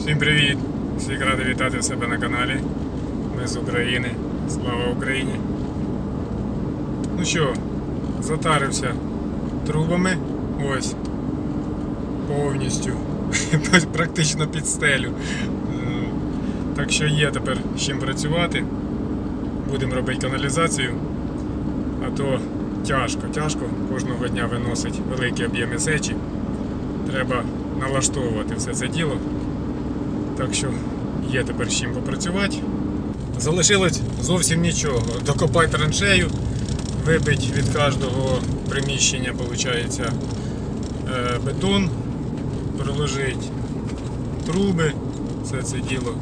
Всім привіт! Всіх радий вітати в себе на каналі. Ми з України. Слава Україні! Ну що, затарився трубами. Ось. Повністю. Практично під стелю. Так що є тепер з чим працювати. Будемо робити каналізацію. А то тяжко, тяжко. Кожного дня виносить великі об'єми сечі. Треба налаштовувати все це діло. Так що є тепер з чим попрацювати. Залишилось зовсім нічого. Докопати траншею, вибити від кожного приміщення, виходить, бетон, проложити труби, все це діло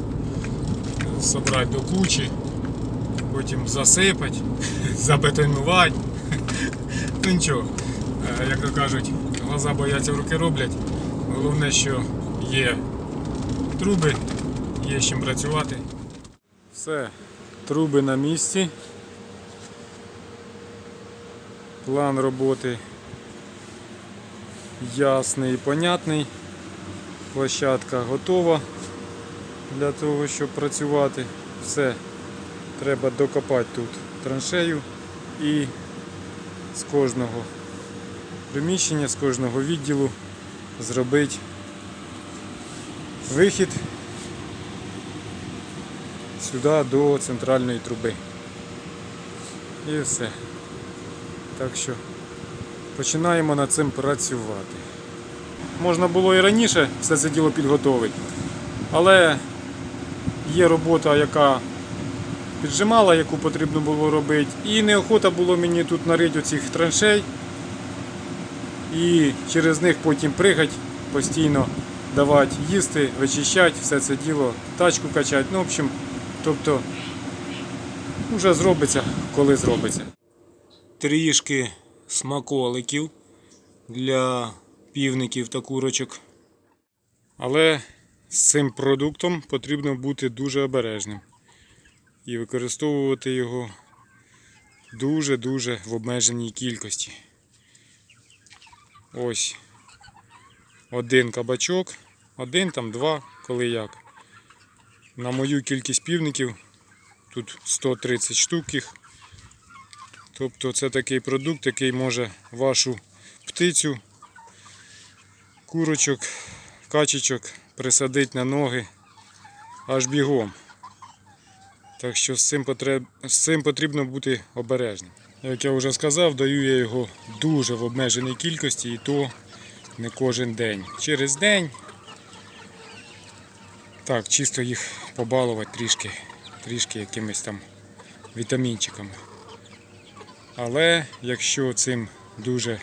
собрати до кучі, потім засипати, забетонувати. Ну нічого, Е, як то кажуть, глаза бояться, руки роблять. Головне, що є труби, є з чим працювати. Все, труби на місці. План роботи ясний і понятний. Площадка готова для того, щоб працювати. Все, треба докопати тут траншею і з кожного приміщення, з кожного відділу зробити вихід сюди до центральної труби. І все. Так що починаємо над цим працювати. Можна було і раніше все це діло підготовити, але є робота, яка піджимала, яку потрібно було робити, і неохота було мені тут нарити оцих траншей і через них потім пригать постійно давати їсти, вичищати, все це діло, тачку качати. Ну, в общем, тобто вже зробиться, коли зробиться. Трішки смаколиків для півників та курочок. Але з цим продуктом потрібно бути дуже обережним і використовувати його дуже-дуже в обмеженій кількості. Ось один кабачок, один там два, коли як. На мою кількість півників тут 130 штук їх. Тобто це такий продукт, який може вашу птицю, курочок, качечок присадити на ноги аж бігом. Так що з цим, потреб... з цим потрібно бути обережним. Як я вже сказав, даю я його дуже в обмеженій кількості і то не кожен день. Через день так, чисто їх побалувати трішки, трішки якимись там вітамінчиками. Але якщо цим дуже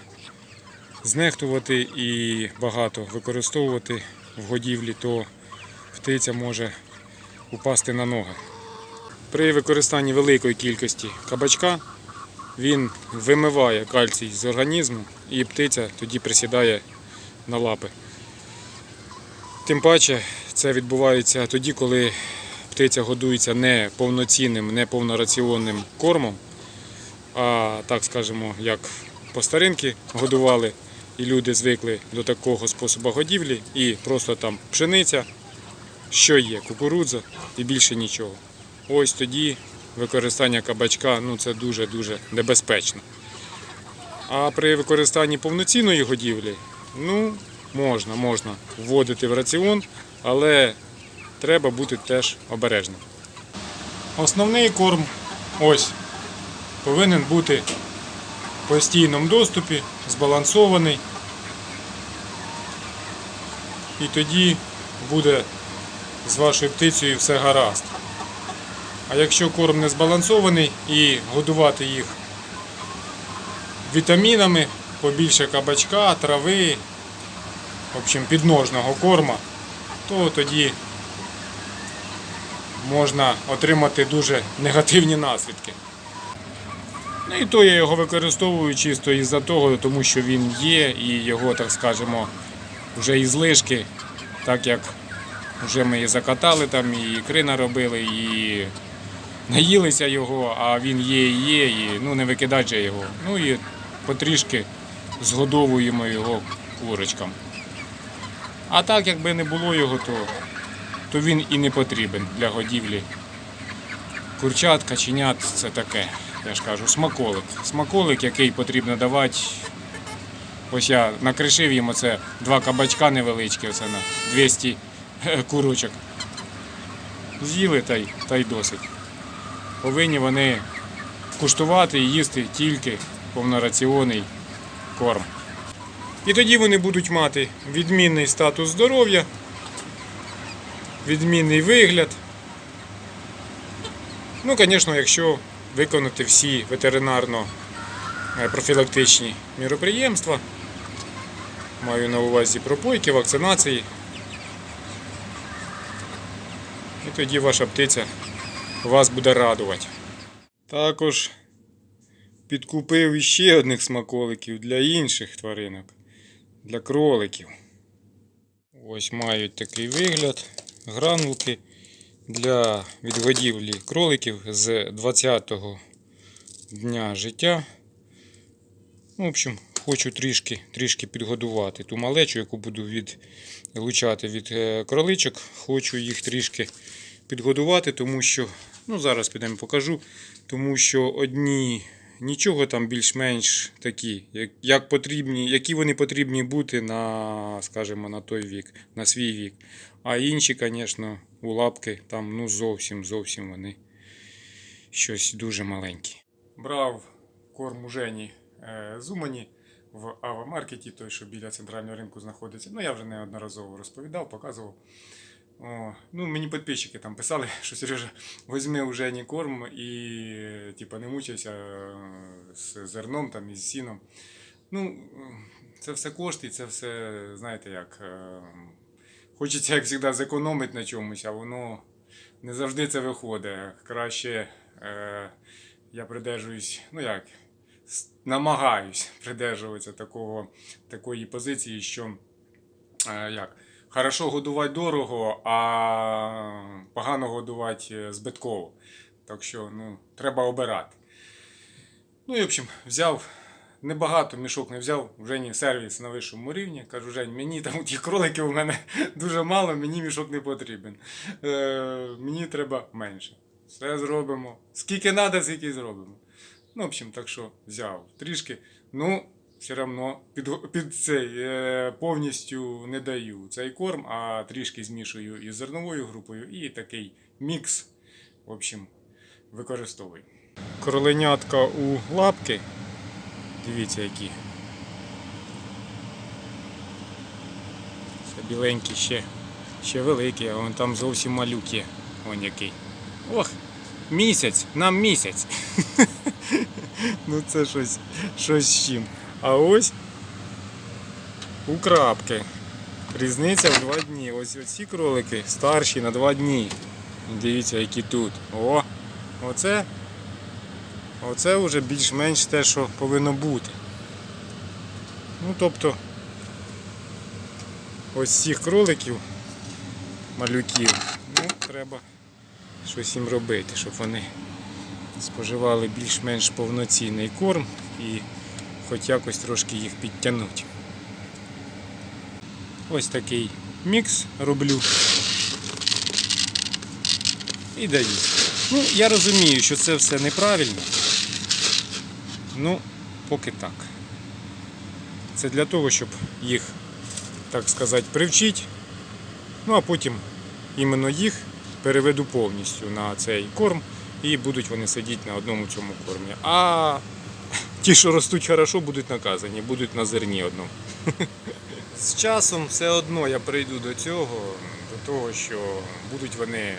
знехтувати і багато використовувати в годівлі, то птиця може упасти на ноги. При використанні великої кількості кабачка він вимиває кальцій з організму і птиця тоді присідає на лапи. Тим паче це відбувається тоді, коли птиця годується не повноцінним, не повнораціонним кормом, а так скажемо, як по старинки годували, і люди звикли до такого способу годівлі, і просто там пшениця, що є, кукурудза і більше нічого. Ось тоді використання кабачка ну, це дуже-дуже небезпечно. А при використанні повноцінної годівлі, ну, можна, можна вводити в раціон, але треба бути теж обережним. Основний корм ось повинен бути в постійному доступі, збалансований. І тоді буде з вашою птицею все гаразд. А якщо корм не збалансований і годувати їх вітамінами, побільше кабачка, трави, в общем, підножного корма, то тоді можна отримати дуже негативні наслідки. Ну і то я його використовую чисто із-за того, тому що він є і його, так скажемо, вже із лишки, так як вже ми і закатали там, і ікри наробили, і наїлися його, а він є і є, і ну не викидати же його. Ну і потрішки згодовуємо його курочкам. А так, якби не було його, то то він і не потрібен для годівлі. Курчат, каченят це таке, я ж кажу, смаколик. Смаколик, який потрібно давати. Ось я накришив їм оце два кабачка невеличкі, оце на 200 курочок. З'їли та й, та й досить. Повинні вони куштувати і їсти тільки повнораціонний корм. І тоді вони будуть мати відмінний статус здоров'я, відмінний вигляд. Ну, звісно, якщо виконати всі ветеринарно-профілактичні міроприємства, маю на увазі пропойки, вакцинації. І тоді ваша птиця вас буде радувати. Також підкупив іще одних смаколиків для інших тваринок, для кроликів. Ось мають такий вигляд. Гранулки для відгодівлі кроликів з 20-го дня життя. Ну, В общем, хочу трішки, трішки підгодувати ту малечу, яку буду відлучати від е, кроличок. Хочу їх трішки підгодувати, тому що, ну зараз підемо покажу, тому що одні нічого там більш-менш такі, як, як потрібні, які вони потрібні бути на, скажімо, на той вік, на свій вік. А інші, звісно, у лапки там ну зовсім зовсім вони щось дуже маленькі. Брав корм у Жені е, Зумані в Ава-маркеті, той, що біля центрального ринку знаходиться. Ну, я вже неодноразово розповідав, показував. О, ну, мені підписчики там писали, що Сережа, візьми у Жені корм і типа, не мучайся е, з зерном там, і з сіном. Ну, це все кошти, це все, знаєте як. е, Хочеться, як завжди, зекономити на чомусь, а воно не завжди це виходить. Краще е, я придержуюсь, ну як, намагаюсь придержуватися такого, такої позиції, що е, як, хорошо годувати дорого, а погано годувати е, збитково. Так що ну, треба обирати. Ну і в общем, взяв. Небагато мішок не взяв, вже ні сервіс на вищому рівні. Кажу, Жень, мені там ті кролики у мене дуже мало, мені мішок не потрібен. Е, мені треба менше. Все зробимо. Скільки треба, скільки зробимо. Ну, в общем, так що взяв трішки. Ну, все одно під, під цей е, повністю не даю цей корм, а трішки змішую із зерновою групою і такий мікс, в общем, використовую. Кроленятка у лапки. Дивіться які. Це біленькі ще, ще великі, а вон там зовсім малюк є. Вон який. Ох, місяць, нам місяць. ну це щось, щось з чим. А ось у. Різниця в два дні. Ось оці кролики старші на два дні. Дивіться, які тут. О! Оце Оце вже більш-менш те, що повинно бути. Ну, тобто, ось цих кроликів, малюків, ну, треба щось їм робити, щоб вони споживали більш-менш повноцінний корм і хоч якось трошки їх підтягнути. Ось такий мікс роблю. І даю. Ну, я розумію, що це все неправильно. Ну, поки так. Це для того, щоб їх, так сказати, привчити. Ну а потім іменно їх переведу повністю на цей корм і будуть вони сидіти на одному цьому кормі. А ті, що ростуть хорошо, будуть наказані, будуть на зерні одному. З часом все одно я прийду до цього, до того, що будуть вони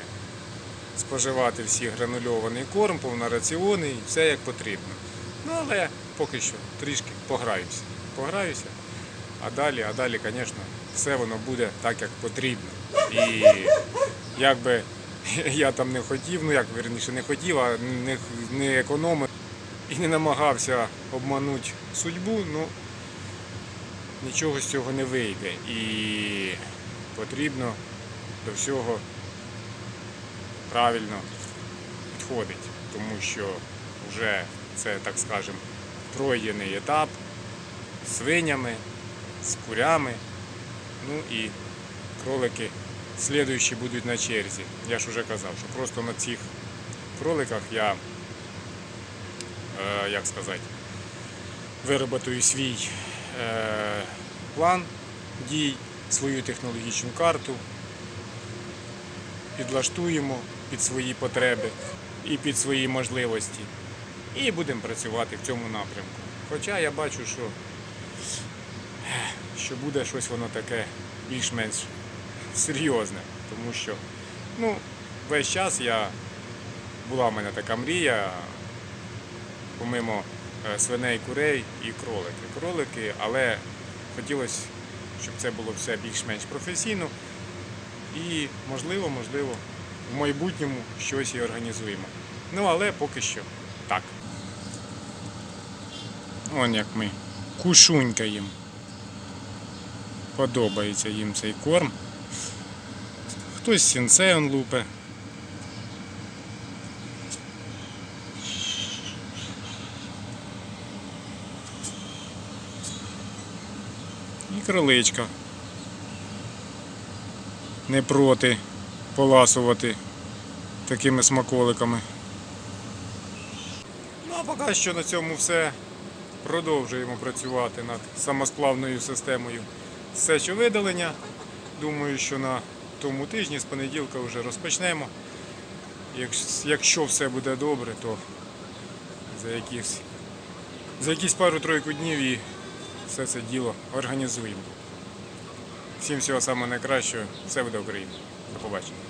споживати всі гранульований корм, повнораціонний, все як потрібно. Ну, але поки що трішки пограюся. Пограюся, а далі, а далі, звісно, все воно буде так, як потрібно. І як би я там не хотів, ну як верніше не хотів, а не, не економив і не намагався обманути судьбу, ну нічого з цього не вийде. І потрібно до всього правильно підходить, тому що вже це, так скажемо, пройдений етап з свинями, з курями. Ну і кролики слідуючі будуть на черзі. Я ж уже казав, що просто на цих кроликах я, як сказати, вироботую свій е, план дій, свою технологічну карту, підлаштуємо під свої потреби і під свої можливості. І будемо працювати в цьому напрямку. Хоча я бачу, що, що буде щось воно таке більш-менш серйозне, тому що ну, весь час я була в мене така мрія, помимо е, свиней, курей і кролики. Кролики, але хотілося, щоб це було все більш-менш професійно. І можливо, можливо, в майбутньому щось і організуємо. Ну, але поки що так. Вон як ми кушунькаємо. Подобається їм цей корм. Хтось сінцей он лупе. І кроличка. Не проти поласувати такими смаколиками. Ну а поки що на цьому все. Продовжуємо працювати над самосплавною системою сечовидалення. Думаю, що на тому тижні з понеділка вже розпочнемо. Якщо все буде добре, то за якісь, за якісь пару-тройку днів і все це діло організуємо. Всім всього самого найкращого. Все буде Україна. До побачення.